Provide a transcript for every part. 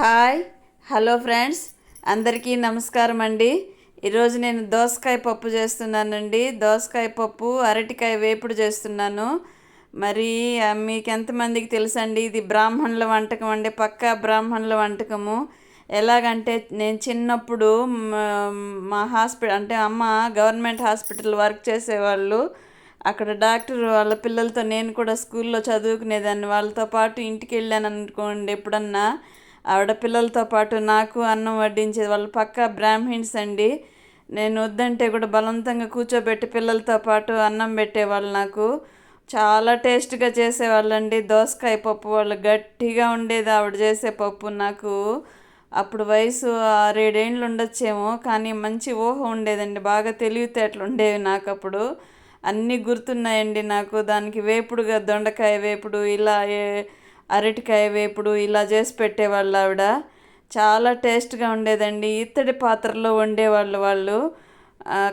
Hi hello friends. అందరికీ నమస్కారం అండి. ఈరోజు నేను దోసకాయ పప్పు చేస్తున్నానండి. దోసకాయ పప్పు అరటికాయ వేపుడు చేస్తున్నాను. మరి మీకు ఎంతమందికి తెలుసండి? ఇది బ్రాహ్మణుల వంటకం అండి పక్కా బ్రాహ్మణుల వంటకము. ఎలాగంటే నేను చిన్నప్పుడు మా హాస్పిటల్ అంటే అమ్మ గవర్నమెంట్ హాస్పిటల్ వర్క్ చేసేవాళ్ళు. అక్కడ డాక్టర్ వాళ్ళ పిల్లలతో నేను కూడా స్కూల్లో చదువుకునేదాన్ని. వాళ్ళతో పాటు ఇంటికి వెళ్ళాను అనుకోండి ఎప్పుడన్నా. ఆవిడ పిల్లలతో పాటు నాకు అన్నం వడ్డించేది వాళ్ళు పక్కా బ్రాహ్మిన్స్ అండి. నేను వద్దంటే కూడా బలవంతంగా కూర్చోబెట్టి పిల్లలతో పాటు అన్నం పెట్టేవాళ్ళు నాకు. చాలా టేస్ట్గా చేసేవాళ్ళండి. దోసకాయ పప్పు వాళ్ళు గట్టిగా ఉండేది ఆవిడ చేసే పప్పు నాకు. అప్పుడు వయసు ఆరేడేండ్లు ఉండొచ్చేమో కానీ మంచి ఊహ ఉండేదండి. బాగా తెలివితేటలు ఉండేవి నాకు అప్పుడు. అన్నీ గుర్తున్నాయండి నాకు. దానికి వేపుడుగా దొండకాయ వేపుడు ఇలా ఏ- అరటికాయ వేపుడు ఇలా చేసి పెట్టేవాళ్ళు ఆవిడ. చాలా టేస్ట్గా ఉండేదండి. ఇత్తడి పాత్రలో వండేవాళ్ళు వాళ్ళు.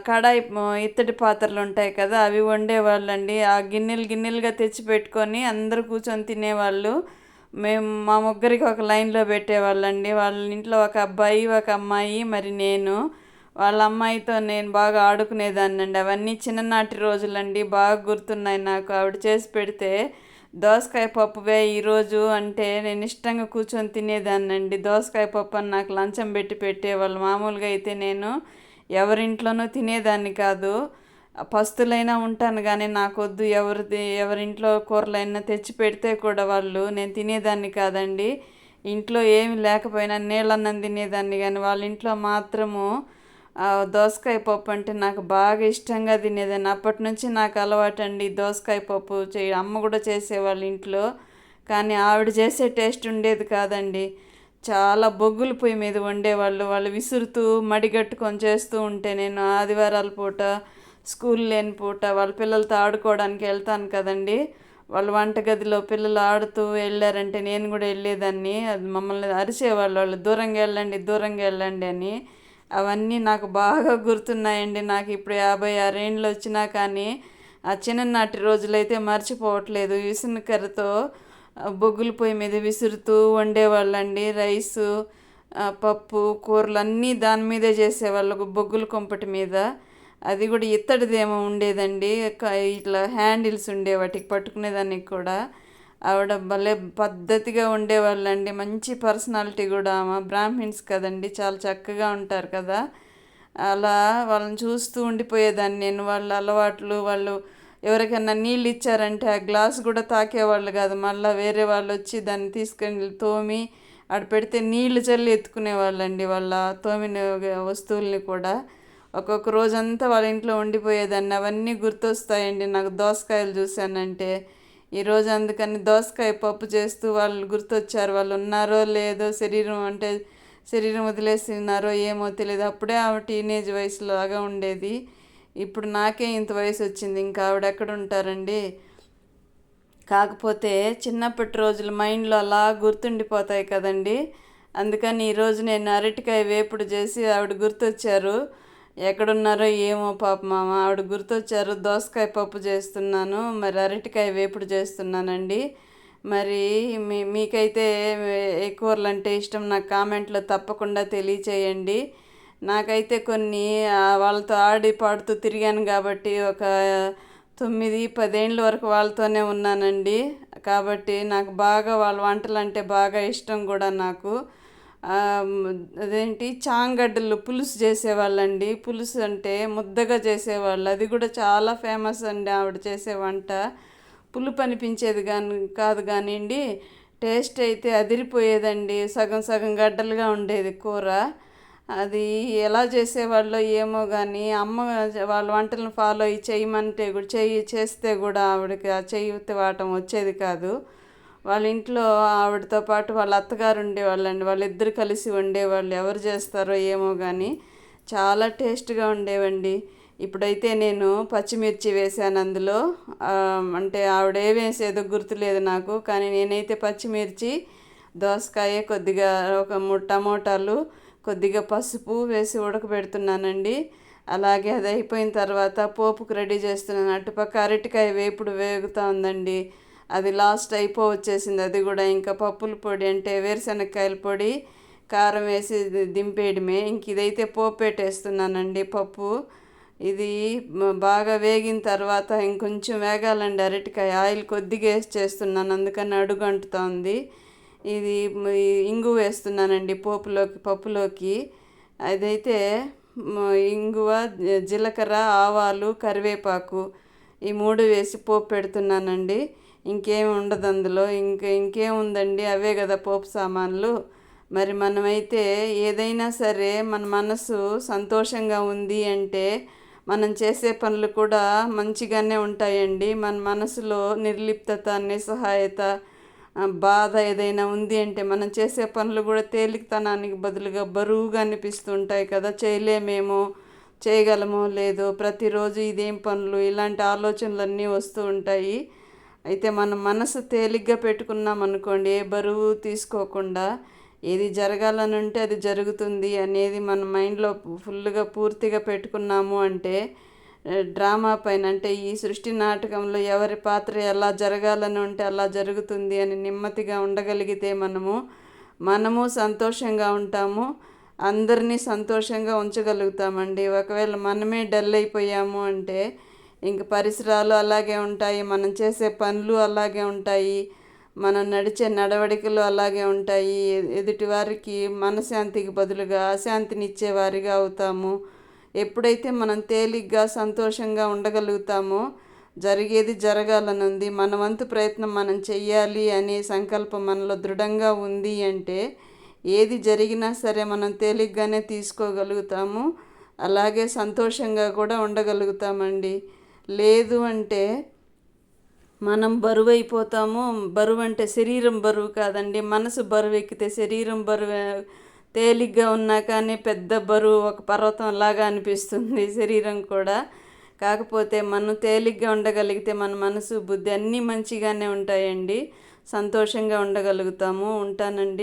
కడాయి ఇత్తడి పాత్రలు ఉంటాయి కదా అవి వండేవాళ్ళండి. ఆ గిన్నెలు గిన్నెలుగా తెచ్చి పెట్టుకొని అందరూ కూర్చొని తినేవాళ్ళు. మేము మా ముగ్గురికి ఒక లైన్లో పెట్టేవాళ్ళండి. వాళ్ళ ఇంట్లో ఒక అబ్బాయి ఒక అమ్మాయి మరి నేను. వాళ్ళ అమ్మాయితో నేను బాగా ఆడుకునేదాన్ని అండి అవన్నీ చిన్ననాటి రోజులండి. బాగా గుర్తున్నాయి నాకు ఆవిడ చేసి పెడితే. దోసకాయ పప్పువే ఈరోజు అంటే నేను ఇష్టంగా కూర్చొని తినేదాన్నండి. దోసకాయ పప్పు అని నాకు లంచం పెట్టి పెట్టేవాళ్ళు. మామూలుగా అయితే నేను ఎవరింట్లోనూ తినేదాన్ని కాదు. పస్తులైనా ఉంటాను కానీ నాకొద్దు. ఎవరిది ఎవరింట్లో కూరలైనా తెచ్చి పెడితే కూడా వాళ్ళు నేను తినేదాన్ని కాదండి. ఇంట్లో ఏమి లేకపోయినా నీళ్ళన్నం తినేదాన్ని కానీ వాళ్ళ ఇంట్లో మాత్రము దోసకాయ పప్పు అంటే నాకు బాగా ఇష్టంగా తినేదాన్ని అప్పటి నుంచి నాకు అలవాటు అండి దోసకాయ పప్పు చే అమ్మ కూడా చేసేవాళ్ళు ఇంట్లో. కానీ ఆవిడ చేసే టేస్ట్ ఉండేది కాదండి. చాలా బొగ్గుల పొయ్యి మీద వండేవాళ్ళు. వాళ్ళు విసురుతూ మడిగట్టుకొని చేస్తూ ఉంటే నేను ఆదివారాల పూట స్కూల్ లేని పూట వాళ్ళ పిల్లలతో ఆడుకోవడానికి వెళ్తాను కదండి. వాళ్ళ వంటగదిలో పిల్లలు ఆడుతూ వెళ్ళారంటే నేను కూడా వెళ్ళేదాన్ని. అది మమ్మల్ని అరిచేవాళ్ళు. వాళ్ళు దూరంగా వెళ్ళండి దూరంగా వెళ్ళండి అని. అవన్నీ నాకు బాగా గుర్తున్నాయండి. నాకు ఇప్పుడు యాభై ఆరేండ్లు వచ్చినా కానీ ఆ చిన్ననాటి రోజులైతే మర్చిపోవట్లేదు. విసునకర్రతో బొగ్గుల పొయ్యి మీద విసురుతూ వండేవాళ్ళండి. రైసు పప్పు కూరలు అన్నీ దాని మీదే చేసేవాళ్ళు బొగ్గుల కొంపటి మీద. అది కూడా ఇత్తడిదేమో ఉండేదండి. ఇట్లా హ్యాండిల్స్ ఉండే వాటికి పట్టుకునేదానికి కూడా. ఆవిడ భలే పద్ధతిగా ఉండేవాళ్ళండి. మంచి పర్సనాలిటీ కూడా ఆమె బ్రాహ్మిన్స్ కదండి. చాలా చక్కగా ఉంటారు కదా. అలా వాళ్ళని చూస్తూ ఉండిపోయేదాన్ని నేను. వాళ్ళ అలవాట్లు వాళ్ళు ఎవరికైనా నీళ్ళు ఇచ్చారంటే ఆ గ్లాస్ కూడా తాకేవాళ్ళు కాదు. మళ్ళీ వేరే వాళ్ళు వచ్చి దాన్ని తీసుకొని తోమి ఆడ పెడితే నీళ్ళు చల్లి ఎత్తుకునేవాళ్ళండి వాళ్ళ తోమిన వస్తువుల్ని కూడా. ఒక్కొక్క రోజంతా వాళ్ళ ఇంట్లో ఉండిపోయేదాన్ని. అవన్నీ గుర్తొస్తాయండి. నాకు దోసకాయలు చూశానంటే ఈరోజు అందుకని దోసకాయ పప్పు చేస్తూ వాళ్ళు గుర్తొచ్చారు. వాళ్ళు ఉన్నారో లేదో శరీరం అంటే శరీరం వదిలేసినారో ఏమో తెలియదు. అప్పుడే ఆవిడ టీనేజ్ వయసులాగా ఉండేది. ఇప్పుడు నాకే ఇంత వయసు వచ్చింది. ఇంకా ఆవిడ ఎక్కడ ఉంటారండి? కాకపోతే చిన్నప్పటి రోజులు మైండ్లో అలా గుర్తుండిపోతాయి కదండి. అందుకని ఈరోజు నేను అరటికాయ వేపుడు చేసి ఆవిడ గుర్తొచ్చారు. ఎక్కడున్నారో ఏమో పాప మామ. ఆవిడ గుర్తొచ్చారు దోసకాయ పప్పు చేస్తున్నాను మరి అరటికాయ వేపుడు చేస్తున్నానండి. మరి మీ మీకైతే ఏ కూరలు అంటే ఇష్టం నాకు కామెంట్లో తప్పకుండా తెలియచేయండి. నాకైతే కొన్ని వాళ్ళతో ఆడి పాడుతూ తిరిగాను కాబట్టి ఒక తొమ్మిది పదేళ్ళ వరకు వాళ్ళతోనే ఉన్నానండి. కాబట్టి నాకు బాగా వాళ్ళ వంటలు అంటే బాగా ఇష్టం కూడా నాకు. అదేంటి? చాంగడ్డలు పులుసు చేసేవాళ్ళండి. పులుసు అంటే ముద్దగా చేసేవాళ్ళు. అది కూడా చాలా ఫేమస్ అండి ఆవిడ చేసే వంట. పులుపు అనిపించేది కానీ కాదు కానివ్వండి టేస్ట్ అయితే అదిరిపోయేదండి. సగం సగం గడ్డలుగా ఉండేది కూర. అది ఎలా చేసేవాళ్ళో ఏమో కానీ అమ్మ వాళ్ళ వంటలను ఫాలో అయ్యి చేయమంటే కూడా చేయి చేస్తే కూడా ఆవిడకి ఆ చేయి వాటం వచ్చేది కాదు. వాళ్ళ ఇంట్లో ఆవిడతో పాటు వాళ్ళ అత్తగారు ఉండేవాళ్ళండి. వాళ్ళిద్దరు కలిసి వండేవాళ్ళు. ఎవరు చేస్తారో ఏమో కానీ చాలా టేస్ట్గా ఉండేవండి. ఇప్పుడైతే నేను పచ్చిమిర్చి వేసాను అందులో. అంటే ఆవిడ ఏ వేసేదో గుర్తులేదు నాకు. కానీ నేనైతే పచ్చిమిర్చి దోసకాయ కొద్దిగా ఒక మూడు టమోటాలు కొద్దిగా పసుపు వేసి ఉడకబెడుతున్నానండి. అలాగే అది అయిపోయిన తర్వాత పోపుకు రెడీ చేస్తున్నాను. అటుపక్క అరటికాయ వేపుడు వేగుతూ ఉందండి. అది లాస్ట్ అయిపో వచ్చేసింది. అది కూడా ఇంకా పప్పుల పొడి అంటే వేరుశనగకాయల పొడి కారం వేసి దింపేయడమే. ఇంక ఇదైతే పోపు పప్పు. ఇది బాగా వేగిన తర్వాత ఇంకొంచెం వేగాలండి అరటికాయ. ఆయిల్ కొద్దిగా వేసి చేస్తున్నాను అందుకని అడుగు అంటుతోంది ఇది ఇంగు వేస్తున్నానండి పోపులోకి పప్పులోకి. అదైతే ఇంగువ జీలకర్ర ఆవాలు కరివేపాకు ఈ మూడు వేసి పోపు పెడుతున్నానండి. ఇంకేం ఉండదు అందులో. ఇంకా ఇంకేముందండి? అవే కదా పోపు సామాన్లు. మరి మనమైతే ఏదైనా సరే మన మనసు సంతోషంగా ఉంది అంటే మనం చేసే పనులు కూడా మంచిగానే ఉంటాయండి. మన మనసులో నిర్లిప్తత నిస్సహాయత బాధ ఏదైనా ఉంది అంటే మనం చేసే పనులు కూడా తేలికతనానికి బదులుగా బరువుగా అనిపిస్తుంటాయి కదా. చేయలేమేమో చేయగలమో లేదో ప్రతిరోజు ఇదేం పనులు? ఇలాంటి ఆలోచనలన్నీ వస్తూ ఉంటాయి. అయితే మనం మనసు తేలిగ్గా పెట్టుకున్నాం అనుకోండి ఏ బరువు తీసుకోకుండా ఏది జరగాలని ఉంటే అది జరుగుతుంది అనేది మన మైండ్లో ఫుల్గా పూర్తిగా పెట్టుకున్నాము అంటే డ్రామా పైన అంటే ఈ సృష్టి నాటకంలో ఎవరి పాత్ర ఎలా జరగాలని ఉంటే అలా జరుగుతుంది అని నెమ్మదిగా ఉండగలిగితే మనము మనము సంతోషంగా ఉంటాము అందరినీ సంతోషంగా ఉంచగలుగుతామండి. ఒకవేళ మనమే డల్ అయిపోయాము అంటే ఇంక పరిసరాలు అలాగే ఉంటాయి మనం చేసే పనులు అలాగే ఉంటాయి మనం నడిచే నడవడికలు అలాగే ఉంటాయి. ఎదుటి వారికి మనశ్శాంతికి బదులుగా అశాంతినిచ్చే వారిగా అవుతాము. ఎప్పుడైతే మనం తేలిగ్గా సంతోషంగా ఉండగలుగుతామో జరిగేది జరగాలని ఉంది మన వంతు ప్రయత్నం మనం చెయ్యాలి అనే సంకల్పం మనలో దృఢంగా ఉంది అంటే ఏది జరిగినా సరే మనం తేలిగ్గానే తీసుకోగలుగుతాము. అలాగే సంతోషంగా కూడా ఉండగలుగుతామండి. లేదు అంటే మనం బరువు అయిపోతాము బరువు అంటే శరీరం బరువు కాదండి. మనసు బరువు ఎక్కితే శరీరం బరువు తేలిగ్గా ఉన్నా కానీ పెద్ద బరువు ఒక పర్వతం లాగా అనిపిస్తుంది శరీరం కూడా. కాకపోతే మనం తేలిగ్గా ఉండగలిగితే మన మనసు బుద్ధి అన్నీ మంచిగానే ఉంటాయండి. సంతోషంగా ఉండగలుగుతాము ఉంటానండి.